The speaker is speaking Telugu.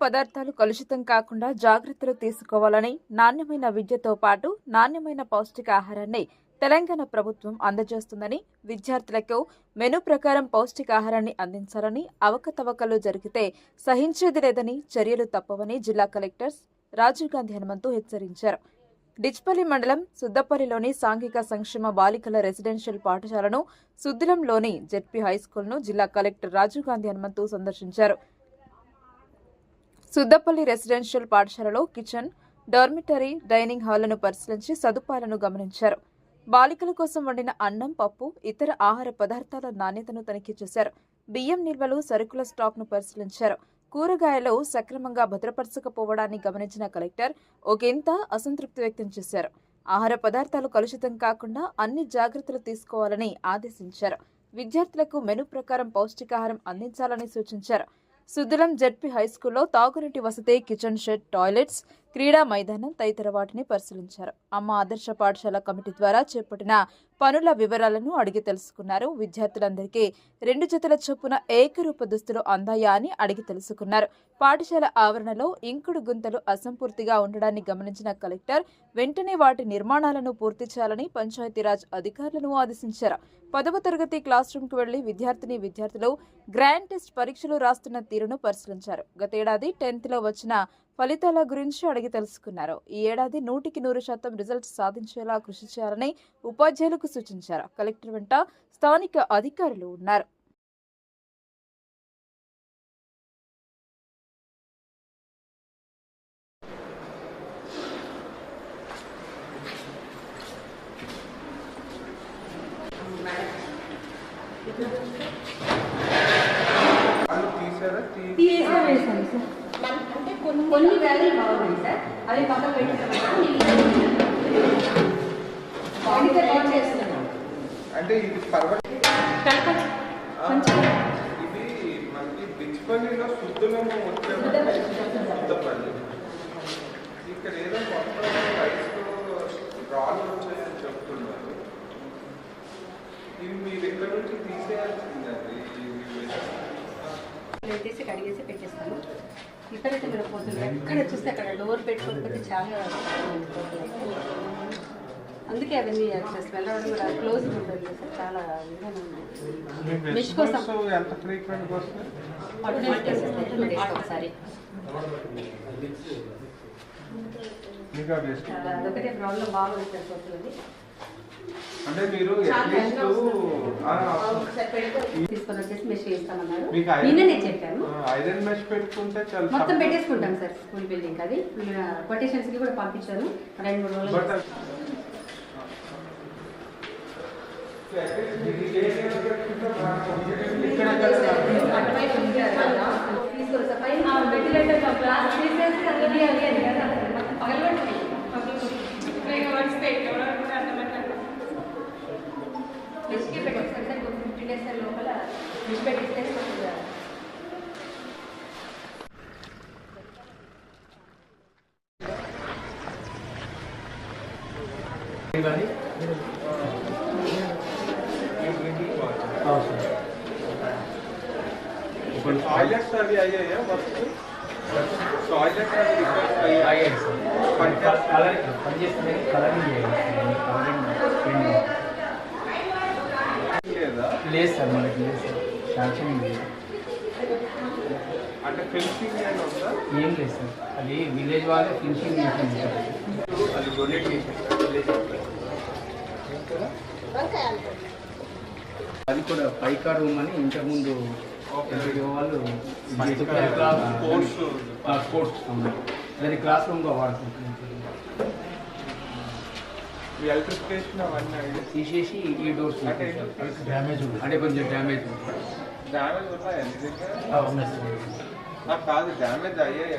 పదార్థాలు కలుషితం కాకుండా జాగ్రత్తలు తీసుకోవాలని నాణ్యమైన విద్యతో పాటు నాణ్యమైన పౌష్టికాహారాన్ని తెలంగాణ ప్రభుత్వం అందజేస్తుందని విద్యార్థులకు మెను ప్రకారం పౌష్టికాహారాన్ని అందించాలని అవకతవకలు జరిగితే సహించేది లేదని చర్యలు తప్పవని జిల్లా కలెక్టర్ రాజీవ్ గాంధీ హనుమంతు హెచ్చరించారు. డిచ్పల్లి మండలం సుద్దపల్లిలోని సాంఘిక సంక్షేమ బాలికల రెసిడెన్షియల్ పాఠశాలను సుద్దిలంలోని జెడ్పీ హైస్కూల్ను జిల్లా కలెక్టర్ రాజీవ్ గాంధీ హనుమంతు సందర్శించారు. సుద్దపల్లి రెసిడెన్షియల్ పాఠశాలలో కిచెన్ డార్మిటరీ డైనింగ్ హాల్లను పరిశీలించి సదుపాయాలను గమనించారు. బాలికల కోసం వండిన అన్నం పప్పు ఇతర ఆహార పదార్థాల నాణ్యతను తనిఖీ చేశారు. బియ్యం నిల్వలు సరుకుల స్టాక్ను పరిశీలించారు. కూరగాయలు సక్రమంగా భద్రపరచకపోవడాన్ని గమనించిన కలెక్టర్ ఒకంత అసంతృప్తి వ్యక్తం చేశారు. ఆహార పదార్థాలు కలుషితం కాకుండా అన్ని జాగ్రత్తలు తీసుకోవాలని ఆదేశించారు. విద్యార్థులకు మెను ప్రకారం పౌష్టికాహారం అందించాలని సూచించారు. సుద్దిలం జెడ్పీ హైస్కూల్లో తాగునీటి వసతి కిచెన్ షెడ్ టాయిలెట్స్ క్రీడా మైదానం తదితర వాటిని పరిశీలించారు. అమ్మ ఆదర్శ పాఠశాల కమిటీ ద్వారా చేపట్టిన పనుల వివరాలను అడిగి తెలుసుకున్నారు. విద్యార్థులందరికీ రెండు జతల చొప్పున ఏకరూప దుస్తులు అందాయా అని అడిగి తెలుసుకున్నారు. పాఠశాల ఆవరణలో ఇంకుడు గుంతలు అసంపూర్తిగా ఉండడాన్ని గమనించిన కలెక్టర్ వెంటనే వాటి నిర్మాణాలను పూర్తి చేయాలని పంచాయతీరాజ్ అధికారులను ఆదేశించారు. పదవ తరగతి క్లాస్ రూమ్కు వెళ్ళి విద్యార్థిని విద్యార్థులు గ్రాండ్ టెస్ట్ పరీక్షలు రాస్తున్న తీరును పరిశీలించారు. గతేడాది టెన్త్లో వచ్చిన ఫలితాల గురించి అడిగి తెలుసుకున్నారు. ఈ ఏడాది నూటికి నూరు శాతం రిజల్ట్స్ సాధించేలా కృషి చేయాలని ఉపాధ్యాయులకు సూచించారు. కలెక్టర్ వెంట స్థానిక అధికారులు ఉన్నారు. వాళ్ళు తీసారా తీ తీసేసాం వేసాం సార్ అంటే కొన్ని వ్యాలీలు బాగున్నాయి సార్. అవి పక్కన అంటే ఇది పర్వత ఇది మనకి బిచ్పల్లిలో శుద్ధులము వచ్చే శుద్ధపల్లి ఇక్కడ ఏదో కొత్త రైస్లో రాళ్ళు వచ్చాయని చెప్తున్నారు. ఇవి మీరు ఇక్కడ నుంచి తీసేయాల్సిందండి? తీసి కడిగేసి పెట్టేస్తాను. మీరు పోతుంది ఎక్కడ చూస్తే అక్కడ డోర్ పెట్టుకోకపోతే చాలా అందుకే అవన్నీ యాక్సెస్ వెళ్ళడం కూడా క్లోజ్ ఉంటుంది సార్ చాలా మెష్ కోసం ఒకసారి. అదొకటే ప్రాబ్లం బాగుంది సార్ అంటే మీరు తీసుకొని వచ్చేసి మెష్ వేస్తామన్నారు మీకు ఐరన్- నిన్న నేను చెప్పాను ఐరన్ మెష్ పెట్టుకుంటే చాలా మొత్తం. పెట్టేసుకుంటాం సార్ స్కూల్ బిల్డింగ్ అది. కొటేషన్స్కి కూడా పంపించాను. రెండు మూడు రోజులు బట్ అటువైపు ఉంది కదా, తీసుకోరు సార్. పైన ventilator లో glass తీసేసి అది అది అది కదా, మొత్తం పగలగొట్టి మెష్కి పెట్టేస్తాను సార్ ఒక ఫిఫ్టీ డేస్ లోపల మెష్ పెట్టిస్తే కొద్దిగా ఇప్పుడు టాయిలెట్స్ అవి అయ్యాయా వస్తు టాయిలెట్ అవి రిపేర్ అయ్యాయి లేదా లేదు సార్ మనకి లేదు సార్. శాంక్షన్ లేదు. అంటే ఫినిషింగ్ ఏం లేదు సార్. అది విలేజ్ వాళ్ళే ఫినిషింగ్ చేసింది సార్ అది డొనేట్ చేశారు విలేజ్ అది కూడా పైకా రూమ్ అని ఇంతకుముందు వాళ్ళు స్పోర్ట్స్ స్పోర్ట్స్ దాన్ని క్లాస్ రూమ్గా వాడుకుంటున్నాం ఎలక్ట్రిఫికేషన్ అవన్నీ తీసేసి ఈ డోర్స్ డ్యామేజ్ అంటే కొంచెం డ్యామేజ్ డ్యామేజ్ ఉన్నాయా? మీ దగ్గర ఉన్నాయి. సార్ నాకు కాదు డ్యామేజ్ అయ్యాయి?